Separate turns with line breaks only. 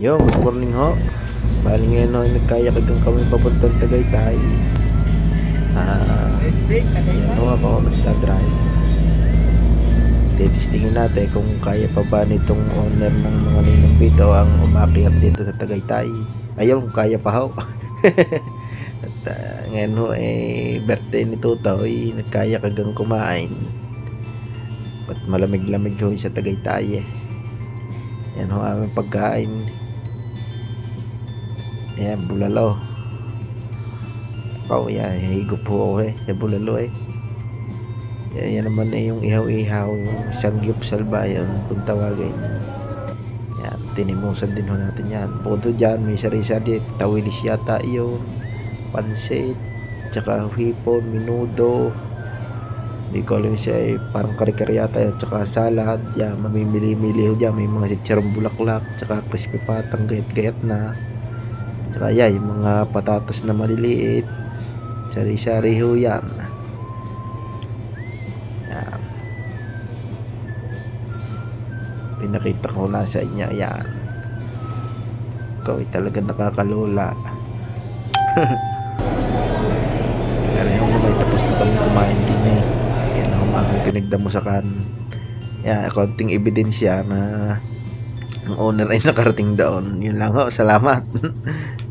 Yo, good morning ho. Bali ngayon ho, nagkaya kagang kami papuntang Tagaytay. Ah, yan ho ako, nagdadrive. Titistingin natin kung kaya pa ba nitong owner ng mga ninong dito ang umakyat dito sa Tagaytay. Ayun, kaya pa ho. At ah, ngayon ho, eh, birthday ni Tutoy, nagkaya kagang kumain. At malamig-lamig ho sa Tagaytay eh. Yan ho aming pagkain. Ayan, bulalo. Ako, yan, higop po ako eh. Sa bulalo eh. Yan, yan naman eh yung ihaw-ihaw, yung sangyup salba, yun, kung tawagin. Yan, tinimusan din ho natin yan. Doon dyan, may sari-sari, tawilis yata yun, pansit, tsaka hipon, minudo, hindi ko alam siya eh, parang kare-kare yata yan, tsaka salad, yan, mamimili-mili ho dyan, may mga sitsarong bulaklak, tsaka crispy patang, gayat-gayat na, tsaka yan, yung mga patatas na maliliit, sari-sari ho yan. Yan. Pinakita ko na sa inyo, yan. Ikaw ay talaga nakakalola. Kaya yung may tapos na kami kumain din eh. Yan ang aming pinagdamusakan. Yan, konting ebidensya na ang owner ay nakarating doon. Yun lang ho, salamat.